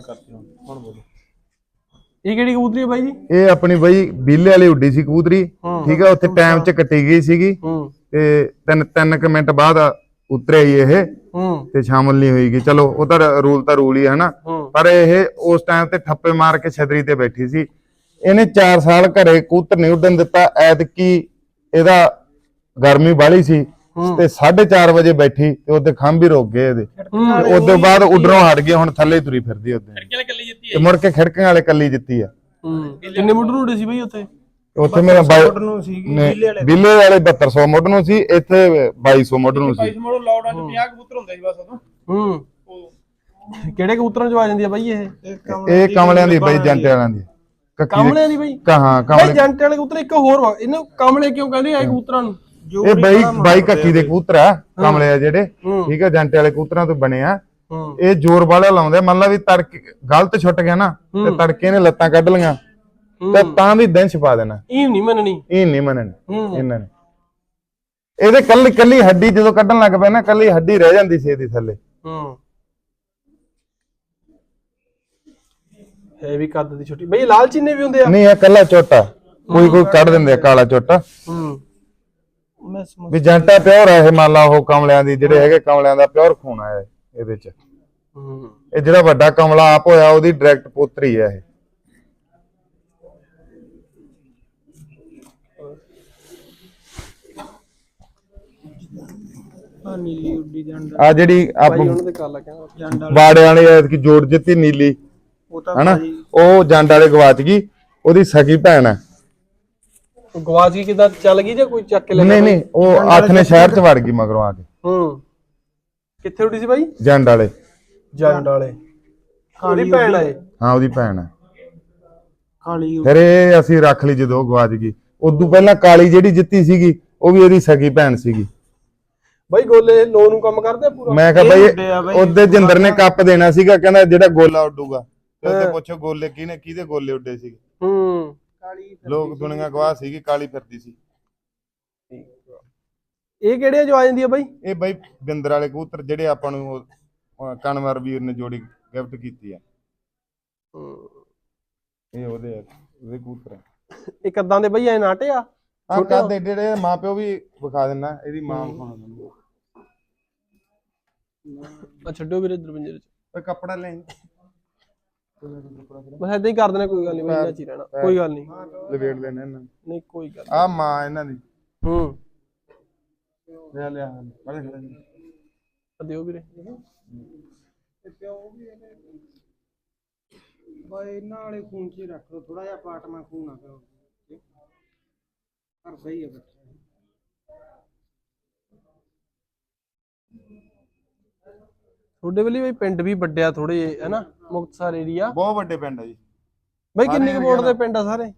ਕਰਤੀ ਹੁਣ ਹੁਣ ਬੋਲੋ। ਇਹ ਕਿਹੜੀ ਕਬੂਤਰੀ ਹੈ ਬਾਈ ਜੀ? ਇਹ ਆਪਣੀ ਬਈ ਬੀਲੇ ਵਾਲੀ ਉੱਡੀ ਸੀ ਕਬੂਤਰੀ ਹੂੰ। ਠੀਕ ਹੈ ਉੱਥੇ ਟਾਈਮ 'ਚ ਕੱਟੀ ਗਈ ਸੀਗੀ। ਹੂੰ। ਤੇ ਤਿੰਨ ਤਿੰਨ ਕੁ ਮਿੰਟ ਬਾਅਦ ਉਤਰਿਆ ਹੀ ਇਹ ਹੂੰ। ਤੇ ਸ਼ਾਮਲ ਨਹੀਂ ਹੋਈਗੀ ਚਲੋ ਉਹ ਤਾਂ ਰੂਲ ਤਾਂ ਰੂਲ ਹੀ ਹੈ ਨਾ ਹੂੰ। ਪਰ ਇਹ ਉਸ ਟਾਈਮ ਤੇ ਠੱਪੇ ਮਾਰ ਕੇ ਛਤਰੀ ਤੇ ਬੈਠੀ ਸੀ। ਇਹਨੇ 4 ਸਾਲ ਘਰੇ ਕਬੂਤਰ ਨਹੀਂ ਉੱਡਣ ਦਿੱਤਾ ਐਤਕੀ ਇਹਦਾ ਗਰਮੀ ਬਾਹਲੀ ਸੀ। ਤੇ 4:30 ਵਜੇ ਬੈਠੀ ਤੇ ਉਹਦੇ ਖੰਭ ਵੀ ਰੁਕ ਗਏ ਇਹਦੇ। ਤੇ ਉਦੋਂ ਬਾਅਦ ਉੱਡਰੋਂ ਹਟ ਗਏ ਹੁਣ ਥੱਲੇ ਹੀ ਤੁਰੀ ਫਿਰਦੀ ਉਹਦੇ। ਕਿਹਨੇ ਕੱਲੀ ਜਿੱਤੀ ਤੇ ਮੁੜ ਕੇ ਖਿੜਕਾਂ ਵਾਲੇ ਕੱਲੀ ਜਿੱਤੀ ਆ। ਹੂੰ। ਕਿੰਨੇ ਮੁੱਢ ਨੂੰ ਉੱਡੇ ਸੀ ਬਾਈ ਉੱਥੇ? ਉੱਥੇ ਮੇਰਾ ਬਾਈ ਨੂੰ ਸੀਗੀ ਨੇ- ਬਿੱਲੇ ਵਾਲੇ। 7200 ਮੁੱਢ ਨੂੰ ਸੀ ਇੱਥੇ 2200 ਮੁੱਢ ਨੂੰ ਸੀ। ਮੋੜੋ ਲਾਉਡਾਂ ਚ 50 ਕਬੂਤਰ ਹੁੰਦੇ ਸੀ ਬਸ ਉਦੋਂ। ਹੂੰ। ਉਹ ਕਿਹੜੇ ਕਬੂਤਰਾਂ ਚ ਆ ਜਾਂਦੀ ਆ ਬਾਈ ਇਹ? ਇਹ ਕਮਲਿਆਂ ਦੀ ਬਾਈ ਜੰਟੇ ਵਾਲਿਆਂ ਦੀ। ਕਮਲਿਆਂ ਦੀ ਬਾਈ? ਕਹਾਂ ਬਾਈ ਕਮਲੇ ਜੰਟੇ ਵਾਲੇ ਕਬੂਤਰ ਇੱਕ ਹੋਰ ਵਾ ਇਹਨੂੰ ਕਮਲੇ ਕਿਉਂ ਕਹਿੰਦੇ ਆ ਇਹ ਕਬੂਤਰਾਂ ਨੂੰ? ਇਹ ਬਾਈ ਬਾਈ ਕੱਕੀ ਦੇ ਕਬੂਤਰ ਆ ਕਮਲੇ ਆ ਜਿਹੜੇ ਠੀਕ ਆ ਜੰਟੇ ਵਾਲੇ ਕਬੂਤਰਾਂ ਤੋਂ ਬਣੇ ਆ। ਇਹ ਜ਼ੋਰ ਵਾਲੇ ਲਾਉਂਦੇ ਮੰਨ ਲਾ ਵੀ ਤੜਕੇ ਗਲਤ ਛੁੱਟ ਗਿਆ ਨਾ ਤੇ ਤੜਕੇ ਨੇ ਲੱਤਾਂ ਕੱਢ ਲੀਆਂ ਤੇ ਤਾਂ ਵੀ ਦਿਨ ਛਪਾ ਦੇਣਾ। ਇਹ ਨਹੀਂ ਮੰਨਣੀ। ਇਹ ਨਹੀਂ ਮੰਨਣ ਇਹਨਾਂ ਨੇ। ਇਹਦੇ ਕੱਲੀ ਕੱਲੀ ਹੱਡੀ ਜਦੋਂ ਕੱਢਣ ਲੱਗ ਪਿਆ ਨਾ ਕੱਲੀ ਹੱਡੀ ਰਹਿ ਜਾਂਦੀ ਸੀ ਇਹਦੀ ਥੱਲੇ। ਹੂੰ। ਹੈ ਵੀ ਕੱਦ ਦੀ ਛੋਟੀ। ਬਈ ਲਾਲ ਚੀਨੇ ਵੀ ਹੁੰਦੇ ਆ। ਨਹੀਂ ਇਹ ਕੱਲਾ ਚੋਟਾ। ਕੋਈ ਕੋਈ ਕੱਢ ਦਿੰਦੇ ਆ ਕਾਲਾ ਚੋਟਾ। ਹੂੰ। ਮੈਂ ਸਮਝ ਵੀ ਜੰਟਾ ਪਿਓਰ ਆ ਇਹ ਮੰਨ ਲਾ ਉਹ ਕਮਲਿਆਂ ਦੀ ਜਿਹੜੇ ਹੈਗੇ ਕਮਲਿਆਂ ਦਾ ਪਿਓਰ ਖੂਨ ਇਹ ਇਹਦੇ ਚ। ਹੂੰ। ਇਹ ਜਿਹੜਾ ਵੱਡਾ ਕਮਲਾ ਆਪ ਹੋਇਆ ਉਹਦੀ ਡਾਇਰੈਕਟ ਪੁੱਤਰੀ ਆ ਇਹ। ਆ ਨੀਲੀ ਉੱਡੀ ਜਾਂਦਾ ਆ। ਜਿਹੜੀ ਆਪ ਬਾਈ ਉਹਨਾਂ ਦੇ ਕਾਲਾ ਕਹਿੰਦਾ ਜੰਡ ਬਾੜੇ ਵਾਲੀ ਐਤਕੀ ਜੋੜ ਜਿੱਤੀ ਨੀਲੀ। ਉਹ ਤਾਂ ਹਨਾ? ਉਹ ਜੰਡ ਵਾਲੇ ਗਵਾਚ ਗਈ ਉਹਦੀ ਸਗੀ ਭੈਣ ਉਹ ਗਵਾਚ ਗਈ ਕਿਦਾਂ ਚੱਲ ਗਈ ਜਾਂ ਕੋਈ ਚੱਕ ਕੇ ਲੈ ਗਿਆ? ਨਹੀਂ ਨਹੀਂ ਉਹ ਅੱਠ ਨੇ ਸ਼ਹਿਰ ਚ ਵੜ ਗਈ ਮਗਰੋਂ ਆ ਕੇ। ਹੂੰ। ਕਿੱਥੇ ਉੱਡੀ ਸੀ ਬਾਈ? ਜੰਡ ਵਾਲੇ। ਜੰਡ ਵਾਲੇ। ਉਹਦੀ ਭੈਣ ਆ ਇਹ? ਹਾਂ ਉਹਦੀ ਭੈਣ ਆ। ਕਾਲੀ ਫਿਰ ਇਹ ਅਸੀਂ ਰੱਖ ਲਈ ਜਦੋਂ ਉਹ ਗਵਾਚ ਗਈ ਉਦੋਂ ਪਹਿਲਾਂ ਕਾਲੀ ਜਿਹੜੀ ਜਿੱਤੀ ਸੀਗੀ ਉਹ ਵੀ ਇਹਦੀ ਸਗੀ ਭੈਣ ਸੀਗੀ। ਬਾਈ ਗੋਲੇ ਲੋ ਨੂੰ ਕੰਮ ਕਰਦੇ ਆ ਪੂਰਾ? ਮੈਂ ਕਿਹਾ ਬਈ। ਉਹਦੇ ਜਿੰਦਰ ਨੇ ਕੱਪ ਦੇਣਾ ਸੀਗਾ ਕਹਿੰਦਾ ਜਿਹੜਾ ਗੋਲਾ ਉੱਡੂਗਾ। ਤੇ ਉਹਦੇ ਪੁੱਛੋ ਗੋਲੇ ਕਿਹਨੇ ਕਿਹਦੇ ਗੋਲੇ ਉੱਡੇ ਸੀਗੇ? ਹੂੰ। ਲੋਕ ਦੁਨੀਆ ਗਵਾਹ ਸੀਗੀ ਕਾਲੀ ਫਿਰਦੀ ਸੀ। ਇਹ ਕਿਹੜੇ ਜੋ ਆ ਜਾਂਦੀ ਆ ਬਾਈ? ਇਹ ਬਈ ਬਿੰਦਰ ਵਾਲੇ ਕਬੂਤਰ ਜਿਹੜੇ ਆਪਾਂ ਨੂੰ ਉਹ, ਕਨਵਰ ਵੀਰ ਨੇ ਜੋੜੀ ਗਿਫਟ ਕੀਤੀ ਆ। ਇਹ ਉਹਦੇ ਆ, ਉਹਦੇ ਕਬੂਤਰ ਆ। ਇਹ ਕਦਾਂ ਦੇ ਬਾਈ ਐ ਨਾਟੇ ਆ ਆ ਕਾਦੇ ਜਿਹੜੇ ਮਾਪਿਓ ਵੀ ਵਿਖਾ ਦਿੰਨਾ ਇਹਦੀ ਮਾਂ ਵਿਖਾਉਣਾ ਤੁਹਾਨੂੰ। ਆ ਛੱਡੋ ਵੀਰੇ ਦਰਬੰਜੇ ਚ। ਓਏ ਕੱਪੜਾ ਲੈ। ਬਸ ਏਦਾਂ ਹੀ ਕਰ ਦੇਣਾ ਕੋਈ ਗੱਲ ਨਹੀਂ ਇਹਨਾਂ ਚ ਹੀ ਰਹਿਣਾ ਕੋਈ ਗੱਲ ਨਹੀਂ ਲਵੇੜ ਲੈਣਾ ਇਹਨਾਂ ਨਹੀਂ ਕੋਈ ਗੱਲ ਆ ਮਾਂ ਇਹਨਾਂ ਦੀ। ਹੂੰ। ਲਿਆ ਲਿਆ ਬੜੇ ਖੜੇ ਦਿਓ ਵੀਰੇ। ਬਾਈ ਇਹਨਾਂ ਵਾਲੇ ਖੂਨ ਚ ਹੀ ਰੱਖ ਲਓ ਥੋੜਾ ਜਿਹਾ ਪਾਟਮਾ ਖੂਨ ਆ ਕਰੋ ਪਰ ਸਹੀ ਹੈ ਬੱਚਾ। ਤੁਹਾਡੇ ਵੇਲੇ ਬਈ ਪਿੰਡ ਵੀ ਵੱਡਿਆ ਥੋੜੇ ਹੈਨਾ ਮੁਕਤਸਰ ਏਰੀਆ ਬਹੁਤ ਵੱਡੇ ਪਿੰਡ ਆ ਜੀ। ਬਈ ਕਿੰਨੇ ਕੁ ਵੋਟ ਦੇ ਪਿੰਡ ਆ ਸਾਰੇ?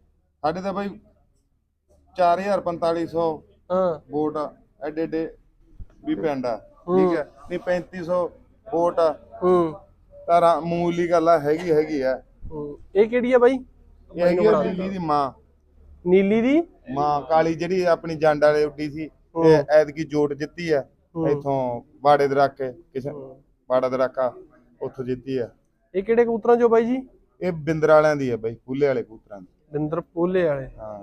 ਸਾਡੇ ਤਾਂ ਬਈ 4000 4500 ਹਾਂ। ਵੋਟ ਆ, ਐਡੇ ਐਡੇ ਵੀ ਪਿੰਡ ਆ ਠੀਕ ਹੈ? ਨਹੀਂ 3500 ਵੋਟ ਆ। ਹੂੰ। ਤਾਂ ਮਾਮੂਲੀ ਗੱਲ ਆ ਹੈਗੀ ਹੈਗੀ ਆ। ਹੂੰ। ਇਹ ਕਿਹੜੀ ਆ ਬਾਈ? ਇਹ ਹੈਗੀ ਆ ਦਿੱਲੀ ਦੀ ਮਾਂ। ਨੀਲੀ ਦੀ? ਮਾਂ ਕਾਲੀ ਜਿਹੜੀ ਆਪਣੀ ਜੰਡ ਵਾਲੇ ਉੱਡੀ ਸੀ ਐਤਕੀ ਜੋਟ ਜਿੱਤੀ ਆ ਇੱਥੋਂ ਬਾੜੇ ਦੇ ਰੱਖ ਕੇ ਕਿਸੇ ਬਾੜਾ ਦੇ ਰੱਖਾ ਉੱਥੋਂ ਜਿੱਤੀ ਆ। ਇਹ ਕਿਹੜੇ ਕਬੂਤਰਾਂ ਚੋਂ ਬਾਈ ਜੀ? ਇਹ ਬਿੰਦਰ ਵਾਲਿਆਂ ਦੀ ਆ ਬਈ ਫੁੱਲੇ ਵਾਲੇ ਕਬੂਤਰਾਂ ਦੀ। ਬਿੰਦਰ ਪੋਲੇ ਵਾਲੇ। ਹਾਂ।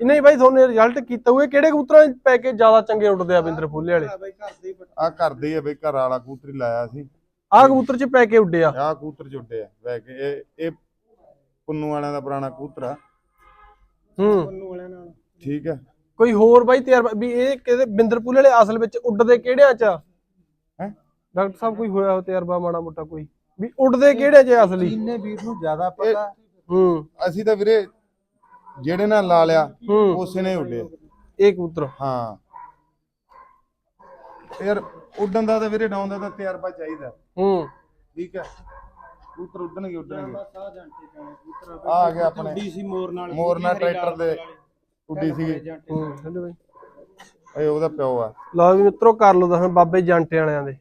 ਨਹੀਂ ਬਾਈ ਤੁਹਾਨੂੰ ਰਿਜ਼ਲਟ ਕੀਤਾ ਹੋਏ ਕਿਹੜੇ ਕਬੂਤਰਾਂ 'ਚ ਪੈ ਕੇ ਜ਼ਿਆਦਾ ਚੰਗੇ ਉੱਡਦੇ ਆ ਬਿੰਦਰ ਪੋਲੇ ਵਾਲੇ? ਬਾਈ ਘਰ ਦੇ ਹੀ ਆ ਕਰਦੇ ਆ ਬਈ ਘਰ ਵਾਲਾ ਕਬੂਤਰੀ ਲਾਇਆ ਸੀ। ਆਹ ਕਬੂਤਰ 'ਚ ਪੈ ਕੇ ਉੱਡੇ ਆ। ਆਹ ਕਬੂਤਰ ਜੁੱਡੇ ਆ ਵੈ ਕੇ ਇਹ ਇਹ ਪੁੰਨੂ ਵਾਲਿਆਂ ਦਾ ਪੁਰਾਣਾ ਕਬੂਤਰ ਆ। ਹੂੰ। ਪੰਨੂ ਵਾਲਿਆਂ ਨਾਲ। ਠੀਕ ਹੈ ਕੋਈ ਹੋਰ ਬਾਈ ਤਜਰਬਾ ਵੀ ਇਹ ਕਿਹਦੇ ਬਿੰਦਰ ਪੋਲੇ ਵਾਲੇ ਅਸਲ ਵਿੱਚ ਉੱਡਦੇ ਕਿਹੜਿਆਂ 'ਚ ਆ? ਹੈਂ? ਡਾਕਟਰ ਸਾਹਿਬ ਕੋਈ ਹੋਇਆ ਹੋ ਤਜਰਬਾ ਮਾੜਾ ਮੋਟਾ ਕੋਈ? ਵੀ ਉੱਡਦੇ ਕਿਹੜੇ ਆ ਅਸਲੀ? ਜਿੰਨੇ ਵੀਰ ਨੂੰ ਜ਼ਿਆਦਾ ਪਤਾ। ਹੂੰ। ਅਸੀਂ ਤਾਂ ਵੀਰੇ ਜਿਹੜੇ ਨਾਲ ਲਾ ਲਿਆ ਹੂੰ। ਉਸੇ ਨੇ ਉੱਡੇ। ਇਹ ਕਬੂਤਰ। ਹਾਂ। ਯਾਰ ਉੱਡਣ ਦਾ ਤਾਂ ਵੀਰੇ ਡਾਉਣ ਦਾ ਤਾਂ ਤਜਰਬਾ ਚਾਹੀਦਾ। ਹੂੰ। ਠੀਕ ਹੈ। ਕਬੂਤਰ ਉੱਡਣਗੇ ਉੱਡਣਗੇ। ਆ ਆ ਗਿਆ ਆਪਣੇ। ਡੀਸੀ ਮੋਰ ਨਾਲ। ਮੋਰ ਨਾਲ ਟਰੈਕਟਰ ਦੇ ਉੱਡੀ ਸੀਗੀ। ਹੂੰ ਛੱਡੋ ਬਾਈ ਇਹ ਉਹਦਾ ਪਿਓ ਆ। ਲਓ ਵੀ ਮਿੱਤਰੋ ਕਰ ਲਓ ਦਸਾਂ ਬਾਬੇ ਜਾਂਟੇ ਵਾਲਿਆਂ ਦੇ।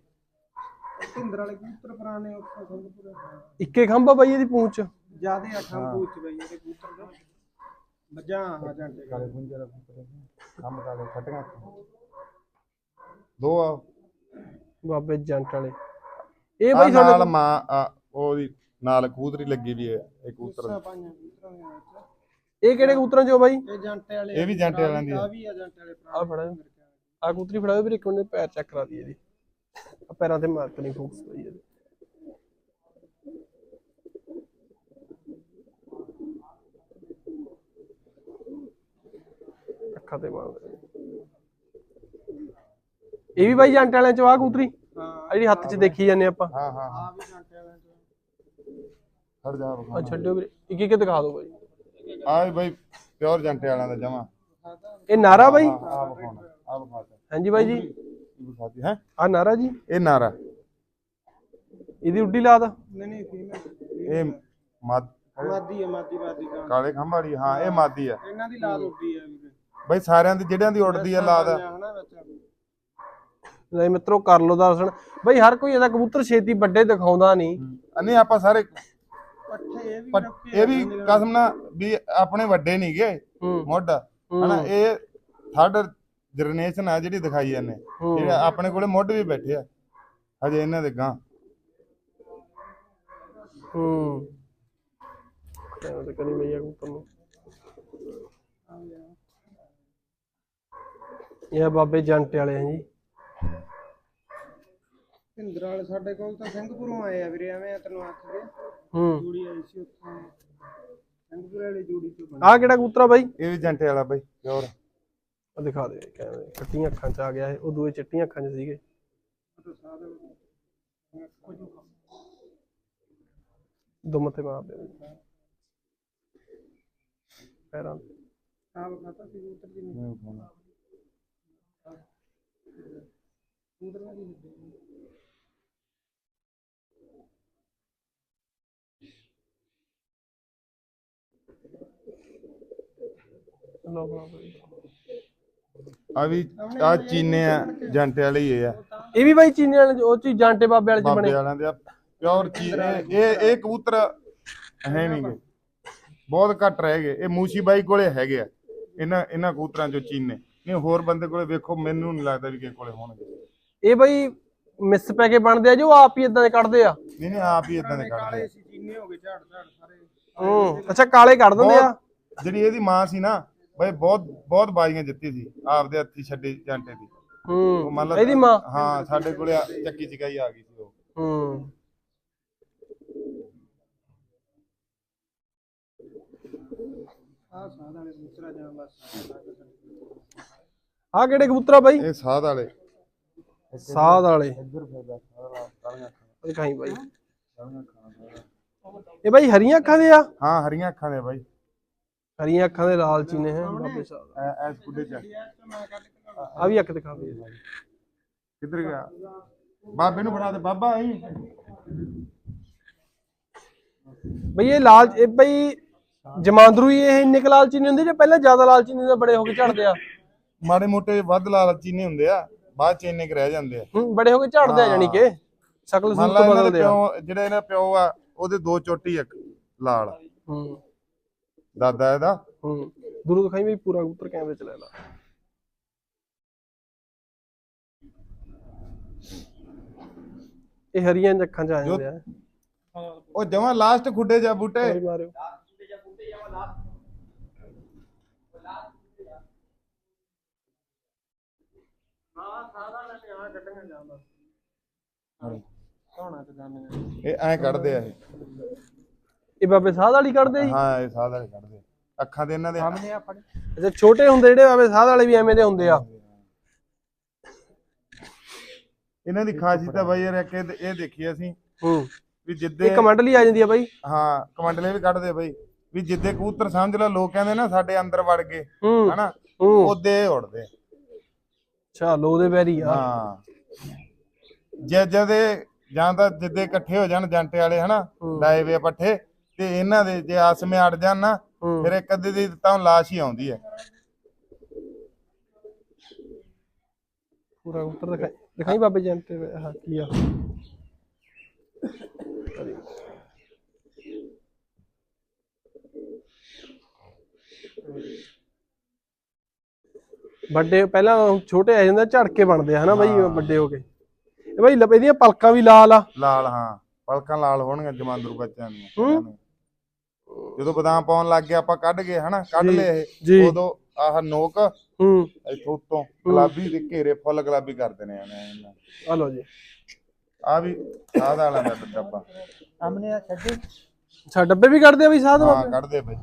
ਭਿੰਦਰ ਵਾਲੇ ਕਬੂਤਰ ਪੁਰਾਣੇ ਉੱਥੇ ਸੰਗਪੁਰ ਇੱਕੇ ਖੰਭਾ ਬਾਈ ਇਹਦੀ ਪੂੰਛ? ਜਿਆਦੇ ਅੱਠਾਂ ਪੂਛ ਬਈ ਇਹਦੇ ਕਬੂਤਰ ਦਾ। ਮੱਝਾਂ ਆ ਜਾਂਟੇ ਕਾਲੇ ਪੁੰਜੇ ਦਾ ਕਬੂਤਰ ਕੰਮ ਕਾਲੇ ਖੱਟੀਆਂ। ਦੋ ਆ। ਬਾਬੇ ਜੰਟ ਵਾਲੇ। ਇਹ ਆ ਬਾਈ ਨਾਲ ਸਾਡੇ ਮਾਂ ਆ ਉਹਦੀ ਨਾਲ ਕਬੂਤਰੀ ਲੱਗੀ ਵੀ ਹੈ ਇਹ ਕਬੂਤਰ। ਦੇ ਵਿੱਚ। ਇਹ ਕਿਹੜੇ ਕਬੂਤਰਾਂ ਚੋਂ ਬਾਈ? ਇਹ ਜਾਂਟੇ ਵਾਲੇ ਇਹ ਵੀ ਜਾਂਟੇ ਵਾਲਿਆਂ ਦੀ ਆ। ਆ ਵੀ ਆ ਜਾਂਟੇ ਵਾਲੇ ਆ ਫੜਾ ਆ ਕਬੂਤਰੀ ਫੜਾਓ ਵੀਰੇ ਇੱਕ ਮਿੰਟ ਪੈਰ ਚੈੱਕ ਕਰਾ ਦਈਏ ਇਹਦੀ। ਆ ਪੈਰਾਂ ਤੇ ਮਾਰਕ ਨਹੀਂ ਫੋਕਸ ਪਈ ਇਹਦੇ ਅੱਖਾਂ ਤੇ ਮਾਰ ਇਹ ਵੀ ਬਾਈ ਜੰਟ ਵਾਲਿਆਂ ਚੋਂ ਆ ਕਬੂਤਰੀ ਆ ਹਾਂ ਜਿਹੜੀ ਹੱਥ 'ਚ ਦੇਖੀ ਜਾਂਦੇ ਆਪਾਂ ਹਾਂ ਹਾਂ ਹਾਂ ਆ ਵੀ ਜਾਂਟੇ ਵਾਲਿਆਂ ਚੋਂ ਹਟ ਜਾ ਆ ਛੱਡਿਓ ਵੀਰੇ ਇੱਕ ਇੱਕ ਦਿਖਾ ਦਿਓ ਬਾਈ ਆ ਵੀ ਬਾਈ ਪਿਓਰ ਜੰਟੇ ਵਾਲਿਆਂ ਦਾ ਜਮਾ ਇਹ ਨਾਰਾ ਬਾਈ ਆ ਵਿਖਾਉਣਾ ਆ ਹਾਂਜੀ ਬਾਈ ਜੀ ਵਿਖਾਤੀ ਹੈ? ਆ ਨਾਰਾ ਜੀ? ਇਹ ਨਾਰਾ। ਇਹਦੀ ਉੱਡੀ ਲਾਦ ਨਹੀਂ ਨਹੀਂ ਫੀਮੇਲ ਇਹ ਮੱਧ ਮਾਦੀ ਹੈ ਮਾਦੀ ਮਾਦੀ ਕਾਲੇ ਖੰਭਾੜੀ ਹਾਂ ਇਹ ਮਾਦੀ ਆ। ਇਹਨਾਂ ਦੀ ਲਾਦ ਉੱਡੀ ਹੈ ਬਾਈ ਸਾਰਿਆਂ ਦੀ ਜਿਹੜਿਆਂ ਦੀ ਉੱਡਦੀ ਆ ਲਾਦ ਨਹੀਂ ਮਿੱਤਰੋ ਕਰ ਲੋ ਦਰਸ਼ਨ। ਬਈ ਹਰ ਕੋਈ ਇਹਦਾ ਕਬੂਤਰ ਛੇਤੀ ਵੱਡੇ ਦਿਖਾਉਂਦਾ ਨਹੀਂ। ਨਹੀਂ ਆਪਾਂ ਸਾਰੇ ਪੱਠੇ ਇਹ ਵੀ ਕਸਮ ਨਾ ਵੀ ਆਪਣੇ ਵੱਡੇ ਨਹੀਂ ਗਏ ਹੂੰ। ਮੁੱਢ। ਹਨਾ ਇਹ ਥਰਡ ਜਨਰੇਸ਼ਨ ਆ ਜਿਹੜੀ ਦਿਖਾਈ ਜਾਂਦੇ। ਜਿਹੜੇ ਆਪਣੇ ਕੋਲੇ ਮੁੱਢ ਵੀ ਬੈਠੇ ਆ ਹਜੇ ਇਹਨਾਂ ਦੇ ਗਾਂ ਹੂੰ। ਕਿਵੇਂ ਤੇ ਕਰੀ ਮਈਆ ਕਬੂਤਰ ਨੂੰ ਇਹ ਬਾਬੇ ਜੰਟੇ ਵਾਲੇ ਆ ਜੀ। ਭਿੰਦਰ ਵਾਲੇ ਸਾਡੇ ਕੋਲ ਤਾਂ ਸਿੰਘਪੁਰੋਂ ਆਏ ਆ ਵੀਰੇ ਐਵੇਂ ਆ ਤੈਨੂੰ ਆਖ ਕੇ। ਹੂੰ। ਜੂੜੀ ਆਈ ਸੀ ਉੱਥੋਂ। ਸਿੰਘਪੁਰ ਵਾਲੀ ਜੂੜੀ ਤੋਂ ਬਣੀ। ਆਹ ਕਿਹੜਾ ਕਬੂਤਰ ਆ ਬਾਈ? ਇਹ ਵੀ ਜੰਟੇ ਵਾਲਾ ਬਾਈ ਪਿਓਰ। ਆ ਦਿਖਾ ਦੇ ਕਿਵੇਂ ਖੱਟੀਆਂ ਅੱਖਾਂ ਚ ਆ ਗਿਆ ਇਹ, ਉਹ ਦੂਏ ਚਿੱਟੀਆਂ ਅੱਖਾਂ ਚ ਸੀਗੇ ਦੋ ਮੱਥੇ ਮਾਰ ਦੇ ਪੈਰਾਂ ਤੇ। ਆਪ ਖਾਤਾ ਸੀ ਕਬੂਤਰ ਦੀ ਕਬੂਤਰ ਵਾਲੀ ਲਓ ਬਣਾ ਬਾਈ। ਆ ਵੀ ਆ ਚੀਨੇ ਆ ਜੰਟੇ ਵਾਲੇ ਹੀ ਇਹ ਆ। ਇਹ ਵੀ ਬਾਈ ਚੀਨੀ ਵਾਲੇ ਉਹ ਚ ਜਾਂਟੇ ਬਾਬੇ ਵਾਲੇ ਚ ਬਾਬੇ ਬਣੇ ਵਾਲਿਆਂ ਦੇ ਆ। ਪਿਓਰ ਚੀ ਇਹ ਇਹ ਕਬੂਤਰ ਹੈ ਨਹੀਂਗੇ ਬਹੁਤ ਘੱਟ ਰਹਿ ਗਏ। ਇਹ ਮੂਸ਼ੀ ਬਾਈ ਕੋਲੇ ਹੈਗੇ ਆ। ਇਹਨਾਂ ਇਹਨਾਂ ਕਬੂਤਰਾਂ ਚੋਂ ਚੀਨੇ। ਨਹੀਂ ਹੋਰ ਬੰਦੇ ਕੋਲੇ ਵੇਖੋ ਮੈਨੂੰ ਨਹੀਂ ਲੱਗਦਾ ਵੀ ਕਿਸੇ ਕੋਲੇ ਹੋਣਗੇ। ਇਹ ਬਾਈ ਮਿਸ ਪੈ ਕੇ ਬਣਦੇ ਆ ਜੋ ਆਪ ਹੀ ਇਦਾਂ ਦੇ ਕੱਢਦੇ ਆ। ਨਹੀਂ ਨਹੀਂ ਆਪ ਹੀ ਇਦਾਂ ਦੇ ਕੱਢਦੇ ਕਾਲੇ ਆ। ਸੀ ਚੀਨੇ ਹੋ ਗਏ ਝਾੜ ਝਾੜ ਸਾਰੇ। ਹੂੰ ਅੱਛਾ ਕਾਲੇ ਕੱਢ ਦਿੰਦੇ ਆ। ਬਹੁਤ ਜਿਹੜੀ ਇਹਦੀ ਮਾਂ ਸੀ ਨਾ ਬਈ ਬਹੁਤ ਬਹੁਤ ਬਾਜ਼ੀਆਂ ਜਿੱਤੀ ਸੀ ਆਪਦੇ ਹੱਥੀ ਛੱਡੀ ਜਾਂਟੇ ਦੀ ਉਹ ਮੰਨ ਹੂੰ ਲਾ ਇਹਦੀ ਮਾਂ? ਹਾਂ ਸਾਡੇ ਕੋਲੇ ਆ- ਚੱਕੀ ਚਕਾਈ ਆ ਗਈ ਸੀ ਉਹ। ਹੂੰ। ਆਹ ਸਾਧ ਵਾਲੇ ਕਬੂਤਰ ਆ ਕਿਹੜੇ ਕਬੂਤਰ ਆ ਬਾਈ? ਇਹ ਸਾਧ ਵਾਲੇ। ਸਾਧ ਵਾਲੇ। ਦਿਖਾਈ ਬਾਈ। ਇਹ ਬਾਈ ਹਰੀਆਂ ਅੱਖਾਂ ਦੇ ਆ? ਹਾਂ ਹਰੀਆਂ ਅੱਖਾਂ ਦੇ ਬਾਈ। ਹਰੀਆਂ ਅੱਖਾਂ ਦੇ ਲਾਲ ਚੀਨੇ ਹੈ ਬਾਬੇ ਸਾਹਿਬ। ਐ ਐਸ ਕੁੱਡੇ ਚ ਆ। ਵੀ ਅੱਖ ਦਿਖਾ ਬਈ ਕਿੱਧਰ ਗਿਆ? ਬਾਬੇ ਨੂੰ ਫੜਾ ਦੇ। ਬਾਬਾ ਆਈ। ਬਈ ਇਹ ਲਾਲ ਇਹ ਬਈ ਜਮਾਂਦਰੂ ਹੀ ਇਹ ਇੰਨੇ ਕੁ ਲਾਲ ਚੀਨੇ ਹੁੰਦੇ ਜਾਂ ਪਹਿਲਾਂ ਜ਼ਿਆਦਾ ਲਾਲ ਚੀਨੇ ਦੇ ਬੜੇ ਹੋ ਕੇ ਝੜਦੇ ਆ? ਮਾੜੇ ਮੋਟੇ ਵੱਧ ਲਾਲ ਚੀਨੇ ਹੁੰਦੇ ਆ ਬਾਅਦ ਚ ਇੰਨੇ ਕੁ ਰਹਿ ਜਾਂਦੇ ਆ। ਹੂੰ ਬੜੇ ਹੋ ਕੇ ਝੜਦੇ ਆ ਜਾਨੀ ਕਿ? ਸ਼ਕਲ ਸੂਰਤ ਦੇ ਬਦਲਦੇ ਆ। ਜਿਹੜਾ ਇਹਨਾਂ ਦਾ ਪਿਓ ਆ ਉਹਦੇ ਦੋ ਚੋਟੀ ਇੱਕ ਲਾਲ। ਹੂੰ। ਦਾਦਾ ਇਹਦਾ। ਹੂੰ। ਦੂਰੋਂ ਦਿਖਾਈ ਬਈ ਪੂਰਾ ਕਬੂਤਰ ਕੈਮਰੇ ਚ ਲੈ ਲਾ। ਇਹ ਹਰੀਆਂ ਅੱਖਾਂ ਚ ਆ ਜਾਂਦੇ ਆ। ਉਹ ਜਮਾ ਲਾਸਟ ਖੁੱਡੇ ਜਾ ਬੂਟੇ। ਮਾਰਿਓ। ਇਹ ਐਂ ਕੱਢਦੇ ਆ ਇਹ। ਇਹ ਬਾਬੇ ਸਾਧ ਵਾਲੀ ਕੱਢਦੇ ਜੀ? ਹਾਂ ਇਹ ਸਾਧ ਵਾਲੇ ਕੱਢਦੇ ਆ। ਅੱਖਾਂ ਦੇ ਇਹਨਾਂ ਦੇ ਸਾਹਮਣੇ ਆ ਫੜ ਅੱਛਾ ਛੋਟੇ ਹੁੰਦੇ ਜਿਹੜੇ ਬਾਬੇ ਸਾਧ ਵਾਲੇ ਵੀ ਐਵੇਂ ਦੇ ਹੁੰਦੇ ਆ? ਇਹਨਾਂ ਦੀ ਖਾਸੀਅਤ ਆ ਬਾਈ ਯਾਰ ਇੱਕ ਇਹ ਇਹ ਦੇਖੀ ਅਸੀਂ ਹੂੰ। ਵੀ ਜਿੱਦੇ ਇੱਕ ਮੰਡਲੀ ਆ ਜਾਂਦੀ ਆ ਬਾਈ। ਹਾਂ ਕਮੰਡਲੇ ਵੀ ਕੱਢਦੇ ਆ ਬਾਈ। ਵੀ ਜਿੱਦੇ ਕਬੂਤਰ ਸਮਝ ਲਾ ਲੋਕ ਕਹਿੰਦੇ ਨਾ ਸਾਡੇ ਅੰਦਰ ਵੜ ਗਏ ਹੂੰ ਹਨਾ? ਹੂੰ। ਉਹਦੇ ਇਹ ਉੜਦੇ ਆ। ਅੱਛਾ ਲੋ ਦੇ ਬੈਰੀ ਆ। ਹਾਂ। ਜੇ ਜਦੇ ਜਾਂ ਤਾਂ ਜਿੱਦੇ ਇਕੱਠੇ ਹੋ ਜਾਣ ਜੰਟੇ ਵਾਲੇ ਹਨਾ? ਹੂੰ। ਲਾਏ ਵੇ ਪੱਠੇ। ਤੇ ਇਹਨਾਂ ਦੇ ਜੇ ਆਸਮੇ ਅੜ ਜਾਣ ਨਾ ਫਿਰ ਇੱਕ ਅੱਧੇ ਦੀ ਤਾਂ ਲਾਸ਼ ਹੀ ਆਉਂਦੀ ਹੈ। ਪੂਰਾ ਕਬੂਤਰ ਦਿਖਾਈ ਦਿਖਾਈ ਬਾਬੇ ਜੰਟ ਹਾਂ ਕੀ ਆ? ਵੱਡੇ ਪਹਿਲਾਂ ਛੋਟੇ ਆ ਜਾਂਦੇ ਝੜ ਕੇ ਬਣਦੇ ਆ ਹਨਾ ਬਾਈ ਵੱਡੇ ਹੋ ਕੇ। ਇਹ ਬਾਈ ਇਹਦੀਆਂ ਪਲਕਾਂ ਵੀ ਲਾਲ ਆ। ਲਾਲ ਹਾਂ। ਪਲਕਾਂ ਲਾਲ ਹੋਣਗੀਆਂ ਜਮਾਂਦਰੂ ਬੱਚਿਆਂ ਦੀਆਂ। ਜਦੋਂ ਬਦਾਮ ਪਾਉਣ ਲੱਗ ਗਏ ਆਪਾਂ ਕੱਢ ਗਏ ਹਨਾ? ਕੱਢ ਲਏ। ਇਹ। ਉਦੋਂ ਆਹ ਨੋਕ ਹੂੰ। ਇੱਥੋਂ ਉੱਤੋਂ ਗੁਲਾਬੀ ਦੇ ਘੇਰੇ ਫੁੱਲ ਗੁਲਾਬੀ ਕਰ ਦੇਣੇ ਆ ਇਹਨਾਂ ਆ ਲਓ ਜੀ। ਆ ਵੀ ਸਾਧ ਵਾਲਾ ਦਾ ਡੱਬਾ ਸਾਹਮਣੇ ਆ ਛੱਡੇ। ਅੱਛਾ ਡੱਬੇ ਵੀ ਕੱਢਦੇ ਆ ਬਈ ਸਾਧ ਹਾਂ ਕੱਢਦੇ ਬਈ।